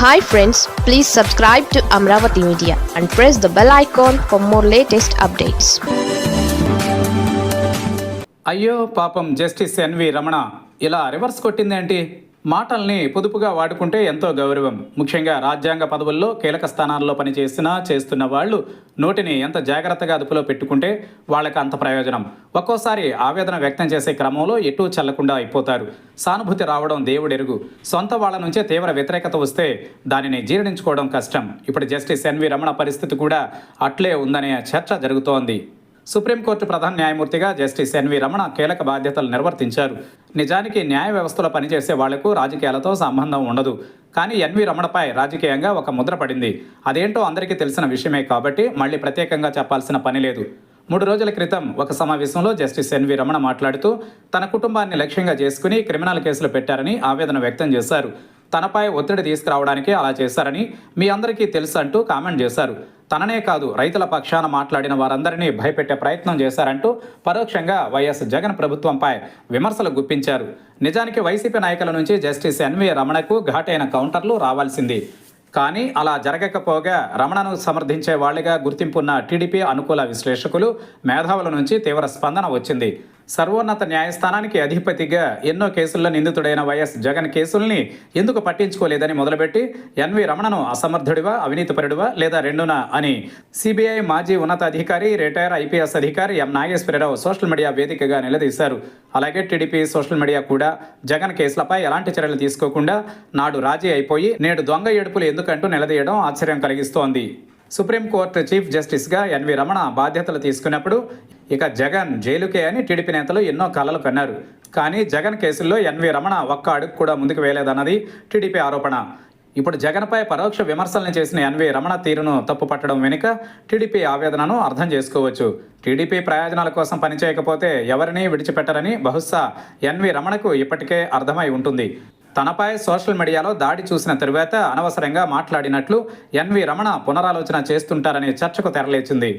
Hi friends please subscribe to Amaravati media and press the bell icon for more latest updates అయ్యో పాపం justice N V Ramana ఇలా reverse కొట్టిందేంటి? మాటల్ని పొదుపుగా వాడుకుంటే ఎంతో గౌరవం. ముఖ్యంగా రాజ్యాంగ పదవుల్లో కీలక స్థానాల్లో పనిచేసినా చేస్తున్న వాళ్ళు నోటిని ఎంత జాగ్రత్తగా అదుపులో పెట్టుకుంటే వాళ్ళకి అంత ప్రయోజనం. ఒక్కోసారి ఆవేదన వ్యక్తం చేసే క్రమంలో ఎటూ చల్లకుండా అయిపోతారు. సానుభూతి రావడం దేవుడెరుగు. సొంత వాళ్ళ నుంచే తీవ్ర వ్యతిరేకత వస్తే దానిని జీర్ణించుకోవడం కష్టం. ఇప్పుడు జస్టిస్ ఎన్వి రమణ పరిస్థితి కూడా అట్లే ఉందనే చర్చ జరుగుతోంది. సుప్రీంకోర్టు ప్రధాన న్యాయమూర్తిగా జస్టిస్ ఎన్వి రమణ కీలక బాధ్యతలు నిర్వర్తించారు. నిజానికి న్యాయ వ్యవస్థలో పనిచేసే వాళ్ళకు రాజకీయాలతో సంబంధం ఉండదు. కానీ ఎన్వి రమణపై రాజకీయంగా ఒక ముద్ర పడింది. అదేంటో అందరికీ తెలిసిన విషయమే కాబట్టి మళ్ళీ ప్రత్యేకంగా చెప్పాల్సిన పని లేదు. మూడు రోజుల క్రితం ఒక సమావేశంలో జస్టిస్ ఎన్వి రమణ మాట్లాడుతూ తన కుటుంబాన్ని లక్ష్యంగా చేసుకుని క్రిమినల్ కేసులు పెట్టారని ఆవేదన వ్యక్తం చేశారు. తనపై ఒత్తిడి తీసుకురావడానికి అలా చేశారని మీ అందరికీ తెలుసు అంటూ కామెంట్ చేశారు. తననే కాదు రైతుల పక్షాన మాట్లాడిన వారందరినీ భయపెట్టే ప్రయత్నం చేశారంటూ పరోక్షంగా వైఎస్ జగన్ ప్రభుత్వంపై విమర్శలు గుప్పించారు. నిజానికి వైసీపీ నాయకుల నుంచి జస్టిస్ ఎన్వి రమణకు ఘాటైన కౌంటర్లు రావాల్సింది. కానీ అలా జరగకపోగా రమణను సమర్థించే వాళ్ళుగా గుర్తింపున్న టీడీపీ అనుకూల విశ్లేషకులు మేధావుల నుంచి తీవ్ర స్పందన వచ్చింది. సర్వోన్నత న్యాయస్థానానికి అధిపతిగా ఎన్నో కేసుల్లో నిందితుడైన వైఎస్ జగన్ కేసుల్ని ఎందుకు పట్టించుకోలేదని మొదలుపెట్టి ఎన్వి రమణను అసమర్థుడివా అవినీతిపరుడివా లేదా రెండునా అని సిబిఐ మాజీ ఉన్నతాధికారి రిటైర్ ఐపీఎస్ అధికారి ఎం నాగేశ్వరరావు సోషల్ మీడియా వేదికగా నిలదీశారు. అలాగే టీడీపీ సోషల్ మీడియా కూడా జగన్ కేసులపై ఎలాంటి చర్యలు తీసుకోకుండా నాడు రాజీ అయిపోయి నేడు దొంగ ఏడుపులు ఎందుకంటూ నిలదీయడం ఆశ్చర్యం కలిగిస్తోంది. సుప్రీంకోర్టు చీఫ్ జస్టిస్గా ఎన్వి రమణ బాధ్యతలు తీసుకున్నప్పుడు ఇక జగన్ జైలుకే అని టీడీపీ నేతలు ఎన్నో కలలు కన్నారు. కానీ జగన్ కేసుల్లో ఎన్వి రమణ ఒక్క అడుగు కూడా ముందుకు వేయలేదన్నది టీడీపీ ఆరోపణ. ఇప్పుడు జగన్పై పరోక్ష విమర్శలను చేసిన ఎన్వి రమణ తీరును తప్పుపట్టడం వెనుక టీడీపీ ఆవేదనను అర్థం చేసుకోవచ్చు. టీడీపీ ప్రయోజనాల కోసం పనిచేయకపోతే ఎవరిని విడిచిపెట్టరని బహుశా ఎన్వి రమణకు ఇప్పటికే అర్థమై ఉంటుంది. తనపై సోషల్ మీడియాలో దాడి చూసిన తరువాత అనవసరంగా మాట్లాడినట్లు ఎన్వి రమణ పునరాలోచన చేస్తుంటారనే చర్చకు తెరలేచింది.